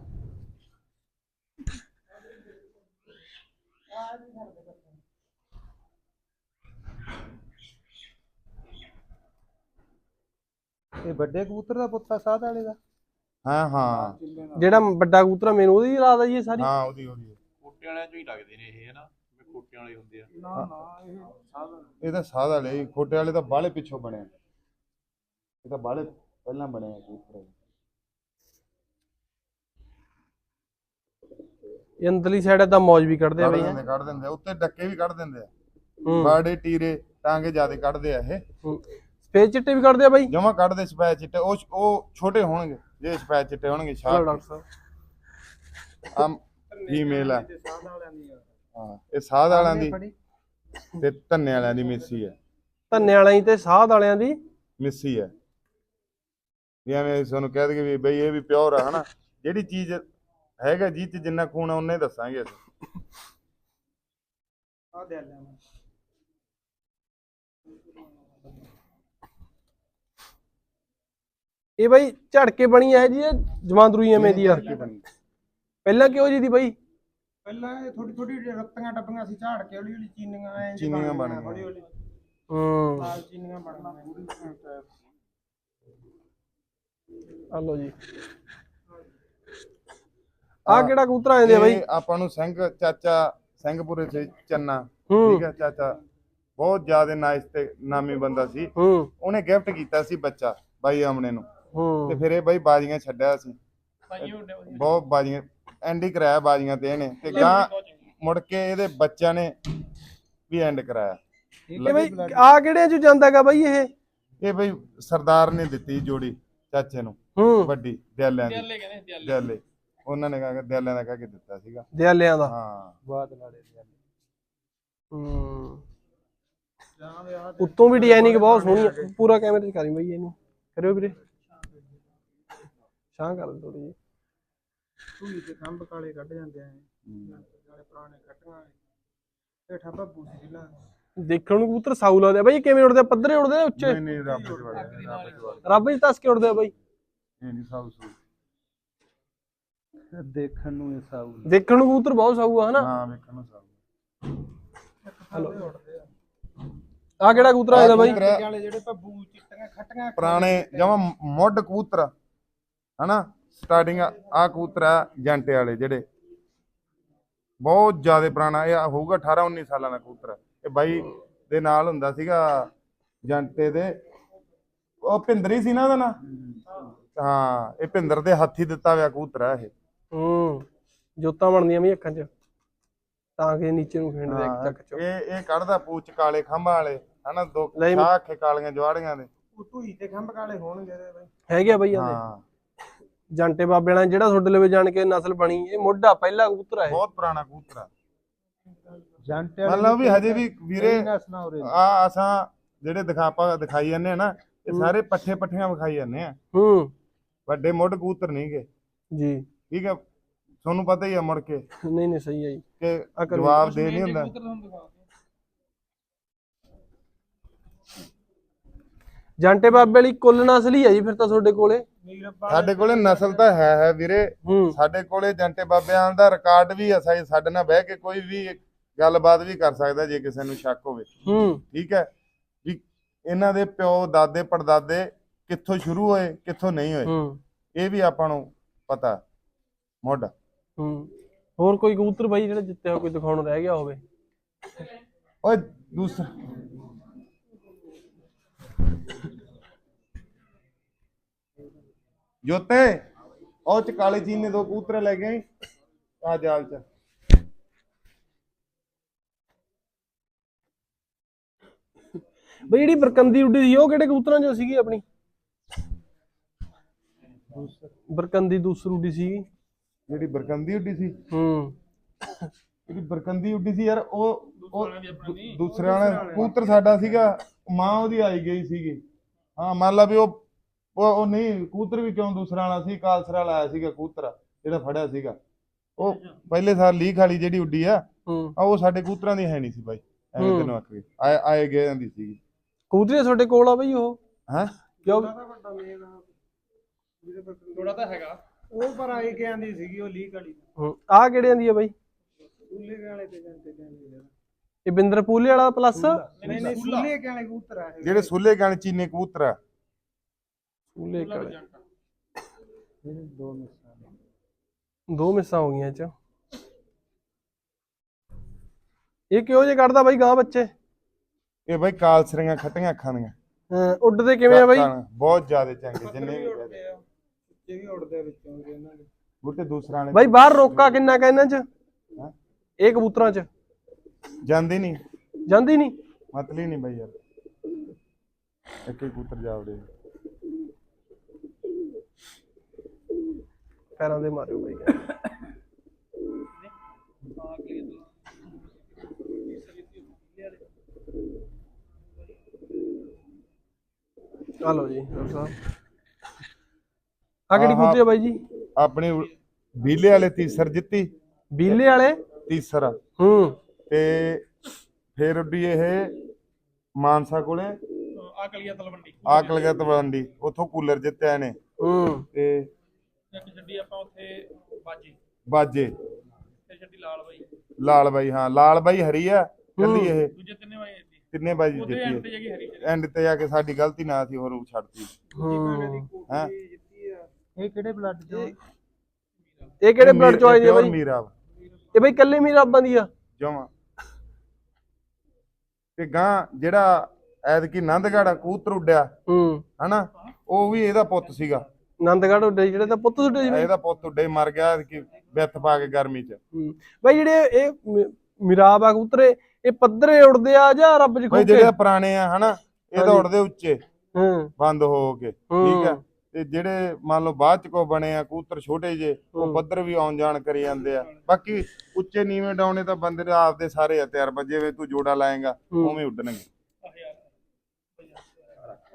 ਇਹ ਵੱਡੇ ਕਬੂਤਰ ਦਾ ਪੁੱਤਾ ਸਾਧ ਵਾਲੇ ਦਾ। ਹਾਂ ਹਾਂ। ਜਿਹੜਾ ਵੱਡਾ ਕਬੂਤਰ ਮੈਨੂੰ ਉਹਦੀ ਰਾਤ ਆ ਜੀ ਇਹ ਸਾਰੀ। ਹਾਂ ਉਹਦੀ ਉਹਦੀ। ਕੋਟੇ ਵਾਲਿਆਂ ਚੋਂ ਹੀ ਲੱਗਦੇ ਨੇ ਇਹ ਹਨਾ? ਵੀ ਕੋਟੇ ਵਾਲੇ ਹੁੰਦੇ ਆ। ਨਾ ਨਾ ਇਹ ਸਾਧ ਇਹ ਤਾਂ ਸਾਧ ਵਾਲੇ ਹੀ, ਖੋਟੇ ਵਾਲੇ ਤਾਂ ਬਾਹਲੇ ਪਿੱਛੋਂ ਬਣੇ ਆ। ਇਹ ਤਾਂ ਬਾਹਲੇ ਪਹਿਲਾਂ ਬਣੇ ਆ ਕਬੂਤਰ। ਇਹ ਅੰਦਰਲੀ ਸਾਈਡ ਤਾਂ ਮੌਜ ਵੀ ਕੱਢਦੇ ਆ ਕੱਢ ਬਈ ਹੈਂ। ਦਿੰਦੇ ਕੱਢ ਦਿੰਦੇ ਆ। ਉੱਤੇ ਡੱਕੇ ਵੀ ਕੱਢ ਦਿੰਦੇ ਆ। ਹੂੰ। ਬਾੜੇ ਟੀਰੇ ਟਾਂਗੇ ਜਿਆਦੇ ਕੱਢਦੇ ਆ ਇਹ। ਸਪੇਸ ਚਿੱਟੇ ਵੀ ਕੱਢਦੇ ਆ ਬਾਈ। ਜਮਾ ਕੱਢਦੇ ਸਪੈ ਚਿੱਟੇ ਉਹ ਉਹ ਛੋਟੇ ਹੋਣਗੇ। ਜੇ ਸਪੈ ਚਿੱਟੇ ਹੋਣਗੇ ਸ਼ਾਰਪ ਡਾਕਟਰ ਸਾਹਿਬ। ਆ ਫੀਮੇਲ ਆ? ਤੇ ਸਾਧ ਵਾਲਿਆਂ ਦੀ ਆ। ਹਾਂ ਇਹ ਸਾਧ ਵਾਲਿਆਂ ਦੀ ਤੇ ਧੰਨੇ ਵਾਲਿਆਂ ਦੀ ਮਿੱਸੀ ਹੈ ਧੰਨੇ ਵਾਲਿਆਂ ਦੀ ਤੇ ਸਾਧ ਵਾਲਿਆਂ ਦੀ? ਮਿੱਸੀ ਹੈ ਵੀ ਐਵੇਂ ਤੁਹਾਨੂੰ ਕਹਿ ਦਈਏ ਵੀ ਬਈ ਇਹ ਵੀ ਪਿਓਰ ਆ ਹਨਾ? ਜਿਹੜੀ ਚੀਜ਼ ਹੈਗਾ ਜੀ ਚ ਜਿੰਨਾ ਖੂਨ ਆ ਉਹਨੇ ਦੱਸਾਂਗੇ ਅਸੀਂ। ਆ ਦੇ ਲੈ ਇਹ ਬਾਈ ਝੜ ਕੇ ਬਣੀ ਹੈ ਜੀ ਇਹ ਜਮਾਂਦਰੂਈ ਐਵੇਂ ਦੀ ਆ। ਕੀ ਬਣੀ? ਪਹਿਲਾਂ ਕਿਉਂ ਜੀ ਦੀ ਬਾਈ? ਪਹਿਲਾਂ ਇਹ ਥੋੜੀ ਥੋੜੀ ਰੱਤੀਆਂ ਡੱਬੀਆਂ ਸੀ ਝਾੜ ਕੇ ਹੌਲੀ ਹੌਲੀ ਚੀਨੀਆਂ ਐ ਚੀਨੀਆਂ ਬਣ ਗਈਆਂ। ਹੌਲੀ ਹੌਲੀ ਹੂੰ। ਲਾਲ ਚੀਨੀਆਂ ਬਣ ਗਈਆਂ। ਆ ਲਓ ਜੀ। ਆ ਕਿਹੜਾ ਕਬੂਤਰ ਆ ਜਾਂਦੇ ਆ ਬਾਈ? ਇਹ ਆਪਾਂ ਨੂੰ ਸਿੰਘ ਚਾਚਾ ਸਿੰਘਪੁਰੇ ਚ ਚੰਨਾ। ਠੀਕ ਹੈ ਚਾਚਾ। ਬਹੁਤ ਜ਼ਿਆਦਾ ਨਾਈਸ ਤੇ ਨਾਮੀ ਬੰਦਾ ਸੀ। ਹੂੰ। ਉਹਨੇ ਗਿਫਟ ਕੀਤਾ ਸੀ ਬੱਚਾ ਬਾਈ ਆਮਣੇ ਨੂੰ। ਤੇ ਫਿਰ ਇਹ ਬਾਈ ਬਾਜੀਆਂ ਛੱਡਿਆ ਸੀ ਬਹੁਤ ਬਾਜੀਆਂ ਐਂਡ ਹੀ ਕਰਾਇਆ ਬਾਜੀਆਂ ਤੇ ਇਹਨੇ। ਤੇ ਗਾਂ ਮੁੜ ਕੇ ਇਹਦੇ ਬੱਚਿਆਂ ਨੇ ਵੀ ਐਂਡ ਕਰਾਇਆ। ਇਹ ਬਾਈ ਆ ਕਿਹੜੇ ਚ ਜਾਂਦਾਗਾ ਬਾਈ ਇਹ? ਇਹ ਬਈ ਸਰਦਾਰ ਨੇ ਦਿੱਤੀ ਜੋੜੀ ਚਾਚੇ ਨੂੰ। ਹੂੰ। ਵੱਡੀ ਦਿਆਲਿਆਂ ਦੀ। ਦਿਆਲੇ ਉਹਨਾਂ ਨੇ ਕਹਾ ਦਿਆਲਿਆਂ ਦਾ ਕਹਿ ਕੇ ਦਿੱਤਾ ਸੀਗਾ। ਦਿਆਲਿਆਂ ਦਾ? ਹਾਂ। ਬਾਦ ਲਾੜੇ ਦੇ ਹੂੰ। ਉੱਤੋਂ ਵੀ ਡਿਜ਼ਾਈਨਿੰਗ ਬਹੁਤ ਸੋਹਣੀ ਆ। ਪੂਰਾ ਕੈਮਰੇ 'ਚ ਕਰੀ ਬਾਈ ਇਹਨੂੰ। ਕਰਿਓ ਵੀਰੇ। ਸ਼ਾਂ ਕਰ ਥੋੜੀ ਜੀ ਧੂਈ ਤੇ ਖੰਭ ਕਾਲੇ ਕੱਢ ਜਾਂਦੇ ਆ। ਨਾਲੇ ਪੁਰਾਣੇ ਕੱਟੀਆਂ ਇਹ ਠਾਪਾ ਬੂਸੀ ਜਿਲਾ ਦੇਖਣ ਨੂੰ ਕਬੂਤਰ ਸਾਊ ਲੱਗਦੇ ਆ। ਬਾਈ ਕਿਵੇਂ ਉੜਦੇ ਆ? ਪੱਧਰੇ ਉੜਦੇ ਆ ਉੱਚੇ? ਨਹੀਂ ਨਹੀਂ ਰੱਬ ਚ ਵੜਿਆ ਰੱਬ ਚ ਵੜਿਆ ਰੱਬ ਜੀ ਤੱਸ ਕੇ ਉੜਦੇ ਆ ਬਾਈ। ਇਹ ਨਹੀਂ ਸਭ ਸੂ ਦੇਖਣ ਨੂੰ ਇਹ ਸਾਊ ਦੇਖਣ ਨੂੰ ਕਬੂਤਰ ਬਹੁਤ ਸਾਊ ਆ ਹਨਾ? ਹਾਂ ਵੇਖਣ ਨੂੰ ਸਭ ਆ। ਕਿਹੜਾ ਕਬੂਤਰ ਆਇਆ ਬਾਈ? ਜਿਹੜੇ ਭੱਬੂ ਚਿੱਟੀਆਂ ਖੱਟੀਆਂ ਪੁਰਾਣੇ ਜਮਾ ਮੁੱਢ ਕਬੂਤਰ ਹਨਾ? ਸਟਾਰਟਿੰਗ ਆ ਕਬੂਤਰ ਆ ਜਾਂਟੇ ਵਾਲੇ ਜਿਹੜੇ। ਬਹੁਤ ਜ਼ਿਆਦਾ ਪੁਰਾਣਾ ਇਹ ਹੋਊਗਾ 18 19 ਸਾਲਾਂ ਦਾ ਕਬੂਤਰ ਇਹ ਬਾਈ ਦੇ ਨਾਲ ਹੁੰਦਾ ਸੀਗਾ ਜਾਂਟੇ ਦੇ। ਉਹ ਭਿੰਦਰੀ ਸੀ ਨਾ ਉਹਦਾ ਨਾਂ? ਹਾਂ ਇਹ ਭਿੰਦਰ ਦੇ ਹੱਥੀ ਦਿੱਤਾ ਹੋਇਆ ਕਬੂਤਰ ਆ ਇਹ। ਹੂੰ ਜੋਤਾਂ ਬਣਦੀਆਂ ਵੀ ਅੱਖਾਂ 'ਚ। ਤਾਂ ਕਿ ਨੀਚੇ ਨੂੰ ਖਿੰਡਦੇ ਇੱਕ ਚੱਕ ਚੋਂ। ਇਹ ਇਹ ਕੱਢਦਾ ਪੂਛ ਕਾਲੇ ਖੰਭਾਂ ਵਾਲੇ ਹਨਾ? ਦੋ ਅੱਖੇ ਕਾਲੀਆਂ ਜਵਾੜੀਆਂ ਦੇ। ਉਹ ਧੂਈ ਤੇ ਖੰਭ ਕਾਲੇ ਹੋਣਗੇ ਇਹਦੇ ਬਾਈ। ਹੈਗੇ ਆ ਬਾਈ ਆਂਦੇ ਹਾਂ। ਜਾਂਟੇ ਬਾਬੇ ਨਾਲ ਜਿਹੜਾ ਤੁਹਾਡੇ ਲਵੇ ਜਾਣ ਕੇ ਨਸਲ ਬਣੀ ਇਹ ਮੋਢਾ ਪਹਿਲਾ ਕਬੂਤਰ ਆ ਇਹ। ਬਹੁਤ ਪੁਰਾਣਾ ਕਬੂਤਰ ਆ। ਜਾਂਟੇ ਮਤਲਬ ਵੀ ਹਜੇ ਵੀ ਵੀਰੇ ਆ ਅਸਾਂ ਜਿਹੜੇ ਦਿਖਾਪਾ ਦਿਖਾਈ ਜਾਂਦੇ ਆ ਨਾ ਇਹ ਸਾਰੇ ਪੱਠੇ ਪੱਠੀਆਂ ਵਿਖਾਈ ਜਾਂਦੇ ਆ। ਹੂੰ। ਵੱਡੇ ਮੁੱਢ ਕਬੂਤਰ ਨਹੀਂਗੇ ਜੀ। ਠੀਕ ਹੈ ਤੁਹਾਨੂੰ ਪਤਾ ਹੀ ਆ ਮੁੜ ਕੇ ਨਹੀਂ ਨਹੀਂ ਸਹੀ ਹੈ ਜੀ। ਕਿ ਆ। ਜਵਾਬ ਦੇ ਨਹੀਂ ਹੁੰਦਾ। ਜਾਂਟੇ ਬਾਬੇ ਵਾਲੀ ਕੁੱਲ ਨਸਲ ਹੀ ਆ ਜੀ ਫਿਰ ਤਾਂ ਤੁਹਾਡੇ ਕੋਲੇ। ਸਾਡੇ ਕੋਲੇ ਨਸਲ ਤਾਂ ਹੈ ਹੈ ਵੀਰੇ। ਹੂੰ। ਸਾਡੇ ਕੋਲੇ ਜੰਟੇ ਬਾਬਿਆਂ ਦਾ ਰਿਕਾਰਡ ਵੀ ਆ ਸਾਈ ਸਾਡੇ ਨਾਲ ਬਹਿ ਕੇ ਕੋਈ ਵੀ ਗੱਲਬਾਤ ਵੀ ਕਰ ਸਕਦਾ ਜੇ ਕਿਸੇ ਨੂੰ ਸ਼ੱਕ ਹੋਵੇ। ਹੂੰ। ਠੀਕ ਹੈ? ਵੀ ਇਹਨਾਂ ਦੇ ਪਿਓ ਦਾਦੇ ਪੜਦਾਦੇ ਕਿੱਥੋਂ ਸ਼ੁਰੂ ਹੋਏ ਕਿੱਥੋਂ ਨਹੀਂ ਹੋਏ? ਹੂੰ। ਇਹ ਵੀ ਆਪਾਂ ਨੂੰ ਪਤਾ। ਮੁੱਢ। ਹੂੰ। ਹੋਰ ਕੋਈ ਕਬੂਤਰ ਬਾਈ ਜਿਹੜਾ ਜਿੱਤਿਆ ਕੋਈ ਦਿਖਾਉਣ ਰਹਿ ਗਿਆ ਹੋਵੇ? ਓਏ ਦੂਸਰਾ ਜੋਤੇ ਉਹ ਚ ਕਾਲੇ ਜੀ ਨੇ ਦੋ ਕਬੂਤਰ ਲੈ ਗਏ ਆ ਜਾਲ ਚ। ਬਈ ਜਿਹੜੀ ਬਰਕੰਦੀ ਉੱਡੀ ਸੀ ਉਹ ਕਿਹੜੇ ਕਬੂਤਰਾਂ ਚੋਂ ਸੀਗੀ ਆਪਣੀ? ਬਰਕੰਦੀ ਦੂਸਰੀ ਉੱਡੀ ਸੀਗੀ। ਜਿਹੜੀ ਬਰਕੰਦੀ ਉੱਡੀ ਸੀ? ਹੂੰ। ਜਿਹੜੀ ਬਰਕੰਦੀ ਉੱਡੀ ਸੀ ਯਾਰ ਉਹ ਉਹ ਦੂ- ਦੂਸਰੇ ਵਾਲਾ ਕਬੂਤਰ ਸਾਡਾ ਸੀਗਾ ਮਾਂ ਉਹਦੀ ਆਈ ਗਈ ਸੀਗੀ। ਹਾਂ ਮੰਨ ਲਾ ਵੀ ਉਹ ਉਹ ਉਹ ਨਹੀਂ ਕਬੂਤਰ ਵੀ ਕਿਉਂ ਦੂਸਰਾ ਵਾਲਾ ਸੀ? ਕਾਲਸਰਾ ਵਾਲਾ ਆਇਆ ਸੀਗਾ ਕਬੂਤਰ ਜਿਹੜਾ ਫੜਿਆ ਸੀਗਾ। ਉਹ ਪਹਿਲੇ ਸਾਲ ਲੀਕ ਵਾਲੀ ਜਿਹੜੀ ਉੱਡੀ ਆ ਹੂੰ। ਆ ਉਹ ਸਾਡੇ ਕਬੂਤਰਾਂ ਦੀ ਹੈ ਨਹੀਂ ਸੀ ਬਾਈ। ਐਵੇਂ। ਤੈਨੂੰ ਆਖ ਆਏ ਆਏ ਗਏ ਜਾਂਦੀ ਸੀਗੀ। ਕਬੂਤਰੀ ਤੁਹਾਡੇ ਕੋਲ ਆ ਬਈ ਉਹ। ਹੈਂ? ਕਿਉਂ? ਵੱਡਾ ਮੇਨ ਥੋੜਾ ਤਾਂ ਹੈਗਾ। ਉਹ ਪਰ ਆਈ ਕੇ ਆਂਦੀ ਸੀਗੀ ਉਹ ਲੀਕ ਵਾਲੀ। ਆ ਕਿਹੜਿਆਂ ਦੀ ਆ ਬਈ? ਸੂਲੇ ਵਾਲੇ ਤੇ ਜਾਂਦੇ ਜਾਂਦੇ ਇਹ ਬਿੰਦਰ ਪੂਲੇ ਵਾਲਾ ਪਲੱਸ ਨਹੀਂ ਨਹੀਂ ਸੂਲੇ ਵਾਲੇ ਕਬੂਤਰ ਆ। ਜਿਹੜੇ ਸੁੱਲੇ ਗਾਣੇ ਚੀਨੇ ਕਬੂਤਰ ਆ। ਪੂਲੇ ਵਾਲੇ ਇਹਦੇ ਦੋ ਮਿਸਾਂ ਹੋ ਗਈਆਂ ਇਹ ਚ। ਇਹ ਕਿਉਂ ਜੇ ਕੱਢਦਾ ਬਾਈ ਗਾਂ ਬੱਚੇ? ਇਹ ਬਾਈ ਕਾਲਸਰੀਆਂ ਖੱਟੀਆਂ ਅੱਖਾਂ ਦੀਆਂ ਹਾਂ, ਉੱਡਦੇ ਕਿਵੇਂ ਆ ਬਾਈ? ਕਾਲ- ਬਹੁਤ ਜ਼ਿਆਦਾ ਚੰਗੇ ਜਿੰਨੇ ਵੀ ਆ। ਉੱਚੇ ਵੀ ਉੜਦੇ ਆ ਵਿੱਚੋਂ ਵੀ ਇਹਨਾਂ ਦੇ। ਬੂਟੇ ਦੂਸਰਾ ਵਾਲੇ ਬਾਈ ਬਾਹਰ ਰੋਕਾ ਕਿੰਨਾ ਕਾ ਇਹਨਾਂ ਚ? ਹੈਂ? ਇਹ ਕਬੂਤਰਾਂ ਚ। ਜਾਂਦੇ ਨਹੀਂ। ਜਾਂਦੀ ਨਹੀਂ? ਮਤਲੀ ਨਹੀਂ ਬਾਈ ਯਾਰ। ਇੱਕ ਹੀ ਕਬੂਤਰ ਜਾਵੜੇ ਪੈਰਾਂ ਦੇ ਮਾਰਿਓ ਬਾਈ ਆ। ਲਓ ਜੀ ਡਾਕਟਰ ਸਾਹਿਬ। ਆ ਕਿਹੜੀ ਆਹਾ। ਕਬੂਤਰੀ ਆ ਬਾਈ ਜੀ? ਆਪਣੇ ਬੀਲੇ ਵਾਲੇ ਤੀਸਰ ਜਿੱਤੀ। ਬੀਲੇ ਵਾਲੇ? ਤੀਸਰ। ਹੂੰ। ਤੇ ਫਿਰ ਉੱਡੀ ਇਹ ਮਾਨਸਾ ਕੋਲੇ। ਆ ਕਲੀਆ ਤਲਵੰਡੀ। ਆਕਲਗਤ ਤਵੰਡੀ ਉਥੋਂ ਕੂਲਰ ਜਿੱਤਿਆ ਨੇ ਹੂੰ। ਤੇ ਇੱਕ ਛੱਡੀ ਆਪਾਂ ਉੱਥੇ ਬਾਜੀ। ਬਾਜੇ। ਤੇ ਛੱਡੀ ਲਾਲ ਬਾਈ ਲਾਲ ਬਾਈ ਹਾਂ ਲਾਲ ਬਾਈ ਹਰੀ ਆ ਕੱਲੀ ਇਹ। ਦੂਜੇ ਤਿੰਨੇ ਬਾਈ ਇੱਥੇ। ਤਿੰਨੇ ਬਾਈ ਉਹਦੇ ਜਿੱਤੀ। ਐਂਡ ਤੇ ਜਗੀ ਹਰੀ ਜਿਹੜੀ। ਐਂਡ ਤੇ ਆ ਕੇ ਸਾਡੀ ਗਲਤੀ ਨਾ ਸੀ ਹੋਰ ਉਹ ਛੱਡਤੀ। ਹੂੰ। ਹੈਂ? ਜਿੱਤੀ ਆ। ਇਹ ਕਿਹੜੇ ਬਲੱਡ ਚੋਂ ਇਹ ਕਿਹੜੇ ਬਲੱਡ ਚੋਂ ਆਈ ਦੀ ਆ ਬਾਈ? ਮੀਰਾ ਇਹ ਬਾਈ ਕੱਲੇ ਮੀਰਾਬਾਂ ਦੀ ਆ। ਜਮਾ। ਤੇ ਗਾਂ ਜਿਹੜਾ ਐਤਕੀ ਨੰਦਗੜ ਕਬੂਤਰ ਉੱਡਿਆ ਹੂੰ। ਹਨਾ ਉਹ ਵੀ ਇਹਦਾ ਪੁੱਤ ਸੀਗਾ। ਨੰਦਗੜ੍ਹ ਉੱਡੇ ਜਿਹੜੇ ਤਾਂ ਪੁੱਤ ਸੀ ਬਾਈ ਇਹਦਾ ਪੁੱਤ ਉੱਡੇ ਮਰ ਗਿਆ ਕਿ ਵਿੱਥ ਪਾ ਕੇ ਗਰਮੀ ਚ ਹੂੰ। ਬਾਈ ਜਿਹੜੇ ਇਹ ਮ- ਮਿਰਾਬ ਆ ਕਬੂਤਰੇ ਇਹ ਪੱਧਰੇ ਉੜਦੇ ਆ ਜਾਂ ਰੱਬ ਚ ਬਈ ਖੋਕੇ ਜਿਹੜੇ ਪੁਰਾਣੇ ਆ ਹਨਾ ਇਹ ਤਾਂ ਹਾਂਜੀ। ਉੱਡਦੇ ਉੱਚੇ ਹੂੰ ਬੰਦ ਹੋ ਕੇ। ਠੀਕ ਆ ਤੇ ਜਿਹੜੇ ਮੰਨ ਲਓ ਬਾਅਦ ਚ ਕੋ ਬਣੇ ਆ ਕਬੂਤਰ ਛੋਟੇ ਜੇ ਉਹ ਹੂੰ। ਪੱਧਰ ਵੀ ਆਉਣ ਜਾਣ ਕਰੀ ਜਾਂਦੇ ਆ ਬਾਕੀ ਉੱਚੇ ਨੀਵੇਂ ਡਾਉਣੇ ਤਾਂ ਬੰਦੇ ਦੇ ਆਪਦੇ ਸਾਰੇ ਆ ਤਿਆਰ ਜਿਵੇਂ ਤੂੰ ਜੋੜਾ ਲਾਏਗਾ ਹੂੰ। ਉਵੇਂ ਉੱਡਣਗੇ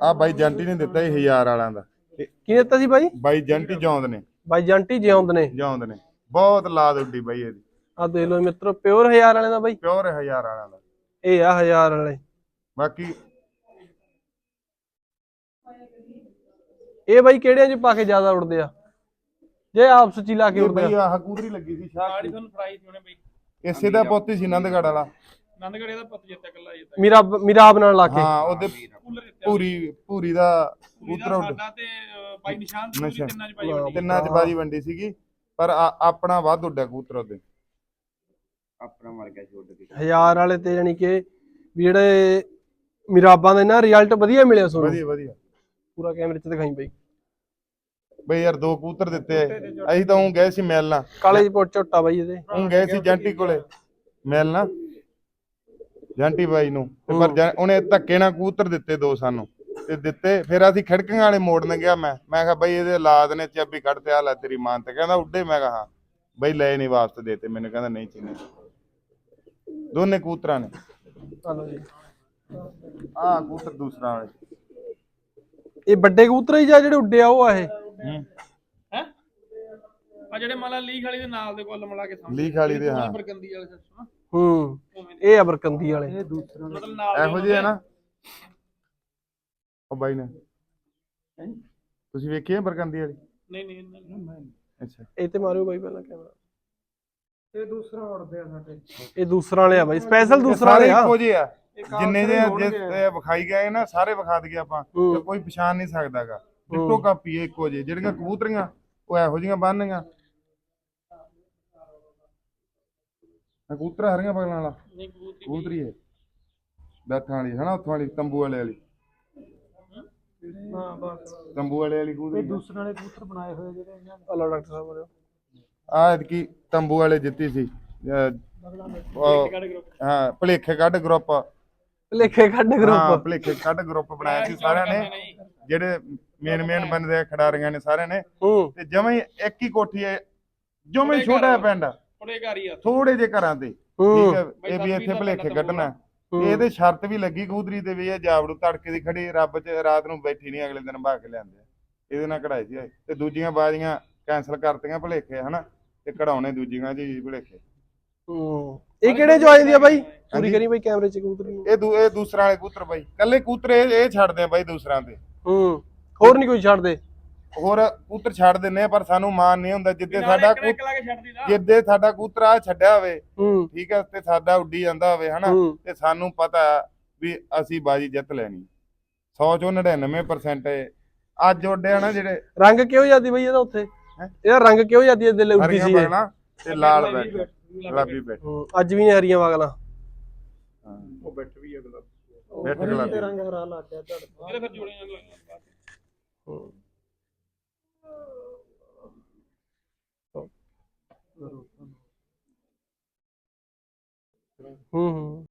ਆ ਬਾਈ ਜੰਟੀ ਨੇ ਦਿੱਤਾ ਇਹ ਹਜ਼ਾਰ ਵਾਲਿਆਂ ਦਾ ਕੀ ਦਿੱਤਾ ਸੀ ਬਾਈ ਬਾਈ ਜੰਟੀ ਜੌਂਦ ਨੇ। ਬਾਈ ਜੰਟੀ ਜਿਉਂਦ ਨੇ। ਜੌਂਦ ਨੇ। ਬਹੁਤ ਲਾਦ ਉੱਡੀ ਬਾਈ ਇਹਦੀ। ਆ ਦੇਖ ਲਓ ਮਿੱਤਰੋ ਪਿਓਰ ਹਜ਼ਾਰ ਵਾਲੇ ਦਾ ਬਾਈ। ਪਿਓਰ ਹਜ਼ਾਰ ਵਾਲਿਆਂ ਦਾ। ਇਹ ਆ ਹਜ਼ਾਰ ਵਾਲੇ। ਬਾਕੀ ਇਹ ਬਾਈ ਕਿਹੜਿਆਂ ਚ ਪਾ ਕੇ ਜ਼ਿਆਦਾ ਉੜਦੇ ਆ? ਜੇ ਆਪਸ ਚ ਹੀ ਲਾ ਕੇ ਇਹ ਉੜਦੇ ਬਈ ਆ ਆਹ ਕੂਦਰੀ ਲੱਗੀ ਸੀ ਸ਼ਾਹ ਆੜੀ ਤੁਹਾਨੂੰ ਫੜਾਈ ਸੀ ਉਹਨੇ ਬਈ। ਇਸੇ ਦਾ ਪੁੱਤ ਹੀ ਸੀ ਨੰਦਗੜ ਵਾਲਾ। ਨੰਦਗੜ ਇਹਦਾ ਪੁੱਤ ਜਿੱਤਿਆ ਕੱਲਾ ਜਿੱਤਿਆ। ਮਿਰਾਬ ਮਿਰਾਬ ਨਾਲ ਲਾ ਕੇ। ਹਾਂ ਉਹਦੇ ਕੂਲਰ ਜਿੱਤਿਆ ਪੂਰੀ ਪੂਰੀ ਦਾ ਪੂਰੀ ਉੱਡ ਸਾਡਾ ਤੇ ਅਹ, ਬਾਈ ਨਿਸ਼ਾਨ। ਤਿੰਨਾਂ ਚ ਬਾਈ ਵੱਡੀ। ਤਿੰਨਾਂ ਚ ਬਾਜੀ ਵੰਡੀ ਸੀਗੀ ਪਰ ਆ- ਆਪਣਾ ਵੱਧ ਉੱਡਿਆ ਕਬੂਤਰ ਉਹਦੇ ਹਜ਼ਾਰ ਵਾਲੇ ਤੇ ਯਾਨੀ ਕਿ ਵੀ ਜਿਹੜੇ ਮਿਰਾਬਾਂ ਦੇ ਨਾ ਰਿਜ਼ਲਟ ਵਧੀਆ ਮਿਲਿਆ ਤੁਹਾਨੂੰ ਵਧੀਆ ਵਧੀਆ। ਪੂਰਾ ਕੈਮਰੇ ਚ ਦਿਖਾਈ ਬਾਈ। ਬਈ ਯਾਰ ਦੋ ਕਬੂਤਰ ਦਿੱਤੇ ਅਸੀਂ ਤਾਂ ਉਹ ਗਏ ਸੀ ਮਿਲਣਾ। ਕਾਲੇ ਦੀ ਪੁੱਟ ਝੋਟਾ ਬਾਈ ਇਹਦੇ। ਉਹ ਗਏ ਸੀ ਜੰਟੀ ਕੋਲੇ। ਮਿਲਣਾ। ਜੰਟੀ ਬਾਈ ਨੂੰ। ਤੇ ਪਰ ਜੰ- ਉਹਨੇ ਧੱਕੇ ਨਾਲ ਕਬੂਤਰ ਦਿੱਤੇ ਦੋ ਸਾਨੂੰ। ਦਿੱਤੇ ਫਿਰ ਅਸੀਂ ਖਿੜਕਾਂ ਵਾਲੇ ਮੋੜਨ ਗਿਆ ਮੈਂ ਮੈਂ ਕਿਹਾ ਬਈ ਇਹਦੇ ਔਲਾਦ ਨੇ ਚਾਬੀ ਕੱਢ ਤੇ ਆ ਲੈ ਤੇਰੀ ਮਾਂ ਤੇ। ਕਹਿੰਦਾ ਉੱਡੇ ਮੈਂ ਕਿਹਾ ਹਾਂ। ਬਈ ਲੈ ਨਹੀਂ ਵਾਪਸ ਦੇਤੇ ਮੈਨੂੰ ਕਹਿੰਦਾ ਨਹੀਂ ਚੀਨੇ। ਦੋਨੇ ਕਬੂਤਰਾਂ ਨੇ। ਆ ਜੀ। ਕਬੂਤਰ ਦੂਸਰਾ ਵਾਲੇ। ਇਹ ਵੱਡੇ ਕਬੂਤਰ ਹੀ ਜਾਂ ਜਿਹੜੇ ਉੱਡੇ ਆ ਉਹ ਆ ਇਹ। ਹੂੰ। ਹੈ? ਆ ਜਿਹੜੇ ਮਾਲਾ ਲੀਗ ਵਾਲੀ ਦੇ ਨਾਲ ਦੇ ਕੋਲ ਮਿਲਾ ਕੇ ਸਮਝ ਲੀਕ ਵਾਲੀ ਦੇ ਹਾਂ। ਬਰਗੰਦੀ ਵਾਲੇ ਸਿਸਟਮ ਹੂੰ। ਇਹ ਅਬਰਕੰਦੀ ਵਾਲੇ। ਇਹ ਦੂਸਰਾ ਮਤਲਬ ਨਾਲ ਦੇ ਇਹੋ ਜਿਹੇ ਆ ਨਾ। ਉਹ ਬਾਈ ਨੇ। ਤੁਸੀਂ ਵੇਖੀ ਹੈ ਬਰਕੰਦੀ ਵਾਲੀ? ਨਹੀਂ ਨਹੀਂ ਨਹੀਂ ਅੱਛਾ। ਇਹ ਤੇ ਮਾਰਿਓ ਬਾਈ ਪਹਿਲਾਂ ਕੈਮਰਾ। ਇਹ ਦੂਸਰਾ ਉੜਦੇ ਆ ਸਾਡੇ। ਇਹ ਦੂਸਰਾ ਵਾਲੇ ਆ ਬਾਈ। ਸਪੈਸ਼ਲ ਦੂਸਰਾ ਸਾਰੇ ਵਾਲੇ ਆ। ਇੱਕੋ ਜਿਹੇ ਆ। ਜਿੰਨੇ ਦੇ ਹੋਣਗੇ। ਜਿਸ ਤੇ ਵਿਖਾਈ ਗਏ ਨਾ ਸਾਰੇ ਵਿਖਾ ਦਈਏ ਆਪਾਂ। ਹੂੰ। ਤੇ ਕੋਈ ਪਛਾਣ ਨਹੀਂ ਸਕਦਾਗਾ। ਡਿੱਟੋ ਕਾਪੀ ਹੈ ਇੱਕੋ ਜਿਹੇ। ਜਿਹੜੀਆਂ ਕਬੂਤਰੀਆਂ ਉਹ ਇਹੋ ਜਿਹੀਆਂ ਬੰਨ੍ਹੀਆਂ ਆਹ ਕਬੂਤਰ ਹਰੀਆਂ ਪਗਲਾਂ ਵਾਲਾ। ਨਹੀਂ ਕਬੂਤਰੀ ਕਬੂਤਰੀ ਹੈ ਬੈਠਾਂ ਵਾਲੀ ਹਨਾ ਉੱਥੋਂ ਵਾਲੀ ਤੰਬੂ ਵਾਲੇ ਵਾਲੀ। ਹਾਂ ਬਸ। ਤੰਬੂ ਵਾਲੇ ਵਾਲੀ ਇਹ ਕਬੂਤਰੀ ਦੂਸਰੇ ਵਾਲੇ ਕਬੂਤਰ ਬਣਾਏ ਹੋਏ ਜਿਹੜੇ ਇਹਨਾਂ ਨੇ ਲਓ ਡਾਕਟਰ ਸਾਹਿਬ ਮਾਰਿਓ ਆ ਐਤਕੀ ਤੰਬੂ ਵਾਲੇ ਜਿੱਤੀ ਸੀ। ਅਹ, ਉਹ- ਹਾਂ ਭਲੇਖੇ ਕੱਢ ਗਰੁੱਪ। ਲਿਖੇ ਕੱਢ ਹਾਂ ਗਰੁੱਪ। ਭਲੇਖੇ ਕੱਢ ਗਰੁੱਪ ਬਣਾਇਆ ਸੀ ਸਾਰਿਆਂ ਨੇ। ਜਿਹੜੇ ਮੇਨ ਮੇਨ ਬੰਦੇ ਖਿਡਾਰੀਆਂ ਨੇ ਸਾਰਿਆਂ ਨੇ। ਹੂੰ। ਤੇ ਜਮਾਂ ਹੀ ਇੱਕ ਹੀ ਕੋਠੀ ਹੈ ਜਮਾਂ ਹੀ ਛੋਟਾ ਜਿਹਾ ਪਿੰਡ ਆ, ਉਹਦੇ ਘਰ ਹੀ ਆ ਥੋੜੇ ਜਿਹੇ ਘਰਾਂ ਤੇ। ਹੂੰ। ਠੀਕ ਹੈ ਇਹ ਵੀ ਇੱਥੇ ਭਲੇਖੇ ਕੱਢਣਾ। ਹੂੰ। ਇਹਦੇ ਸ਼ਰਤ ਵੀ ਲੱਗੀ ਕਬੂਤਰੀ ਤੇ ਵੀ ਇਹ ਜਾਵੜੂ ਤੜਕੇ ਦੀ ਖੜੀ ਰੱਬ ਚ ਰਾਤ ਨੂੰ ਬੈਠੀ ਨਹੀਂ ਅਗਲੇ ਦਿਨ ਭਾ ਕੇ ਲਿਆਂਦੇ। ਇਹਦੇ ਨਾਲ ਕਢਾਈ ਸੀ ਤੇ ਦੂਜੀਆਂ ਬਾਜ਼ੀਆਂ ਕੈਨਸਲ ਕਰਤੀਆਂ ਭਲੇਖੇ ਹਨਾ? ਤੇ ਕਢਾਉਣੇ ਦੂਜੀਆਂ ਜੀ ਭਲੇਖੇ। ਹੂੰ। ਇਹ ਕਿਹੜੇ ਚ ਆ ਜਾਂਦੀ ਆ ਬਾਈ? ਪੂਰੀ। ਕਰੀ ਬਾਈ ਕੈਮਰੇ ਚ ਕਬੂਤਰ। ਇਹ ਦੂ ਇਹ ਦੂਸਰਾ ਵਾਲੇ ਕਬੂਤਰ ਬਾਈ। ਕੱਲੇ ਕਬੂਤਰ ਇਹ ਛੱਡਦੇ ਆ ਬਾਈ ਦੂਸਰਾਂ ਤੇ। ਹੂੰ। ਹੋਰ ਨਹੀਂ ਕੋਈ ਛੱਡਦੇ? ਹੋਰ ਕਬੂਤਰ ਛੱਡ ਦਿੰਨੇ ਆ ਪਰ ਸਾਨੂੰ ਮਾਣ ਨਹੀਂ ਹੁੰਦਾ ਜਿੱਦੇ ਸਾਡਾ ਜਿੱਦੇ ਸਾਡਾ ਕਬੂਤਰ ਆ ਛੱਡਿਆ ਹੋਵੇ ਹੂੰ। ਠੀਕ ਹੈ ਤੇ ਸਾਡਾ ਉੱਡੀ ਜਾਂਦਾ ਹੋਵੇ ਹਨਾ ਹੂੰ। ਤੇ ਸਾਨੂੰ ਪਤਾ ਵੀ ਅਸੀਂ ਬਾਜੀ ਜਿੱਤ ਲੈਣੀ। 100 ਚੋਂ 99% ਇਹ ਅੱਜ ਉੱਡਿਆ ਨਾ ਜਿਹੜੇ ਰੰਗ ਕਿਉਂ ਜਾਂਦੀ ਬਈ ਇਹਦਾ ਉੱਥੇ? ਹੈਂ? ਇਹਦਾ ਰੰਗ ਕਿਉਂ ਜਾਂਦੀ ਹੈ ਦਿਲ ਉੱਡੀ ਸੀ ਤੇ ਲਾਲ ਬੈਠ ਗੁਲਾਬੀ ਬੈਠ। ਹੂੰ, ਅੱਜ ਵੀ ਨੇ ਹਰੀਆਂ ਵਾਗਲਾਂ। ਉਹ ਬੈਠ ਵੀ ਅਗਲਾ ਬੈਠ ਗੁਲਾਬੀ। ਤੇ ਰੰਗ ਹਰਾ ਲੱਗ ਗਿਆ ਤੁਹਾਡੇ ਇਹਦੇ ਫਿਰ ਜੋੜੀਆਂ ਜਾਂਦੀਆਂ ਹੂੰ ਹੂੰ।